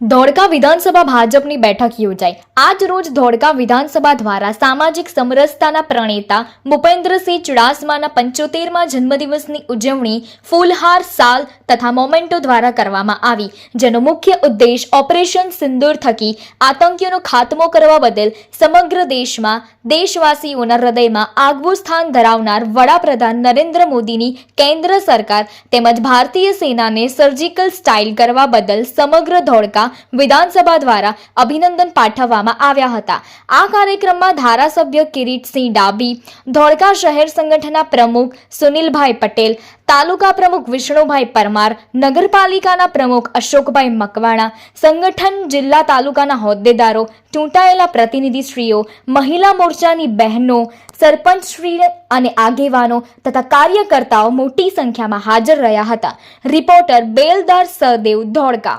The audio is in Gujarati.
ધોળકા વિધાનસભા ભાજપની બેઠક યોજાઈ. આજ રોજ ધોળકા વિધાનસભા દ્વારા સામાજિક સમરસતાના પ્રણેતા ભૂપેન્દ્રસિંહ ચુડાસમાના પંચોતેરમાં જન્મદિવસની ઉજવણી ફૂલહાર સાલ તથા મોમેન્ટો દ્વારા કરવામાં આવી, જેનો મુખ્ય ઉદ્દેશ ઓપરેશન સિંદૂર થકી આતંકીઓનો ખાતમો કરવા બદલ સમગ્ર દેશમાં દેશવાસીઓના હૃદયમાં આગવું સ્થાન ધરાવનાર વડાપ્રધાન નરેન્દ્ર મોદીની કેન્દ્ર સરકાર તેમજ ભારતીય સેનાને સર્જિકલ સ્ટાઇલ કરવા બદલ સમગ્ર ધોળકા વિધાનસભા દ્વારા અભિનંદન પાઠવવામાં આવ્યા હતા. આ કાર્યક્રમમાં ધારાસભ્ય કિરીટસિંહ ડાબી, ધોળકા શહેર સંગઠનના પ્રમુખ સુનિલભાઈ પટેલ, તાલુકા પ્રમુખ વિષ્ણુભાઈ પરમાર, નગરપાલિકાના પ્રમુખ અશોકભાઈ મકવાણા, સંગઠન જિલ્લા તાલુકાના હોદ્દેદારો, ચૂંટાયેલા પ્રતિનિધિશ્રીઓ, મહિલા મોરચાની બહેનો, સરપંચશ્રી અને આગેવાનો તથા કાર્યકર્તાઓ મોટી સંખ્યામાં હાજર રહ્યા હતા. રિપોર્ટર બેલદાર સહદેવ ધોળકા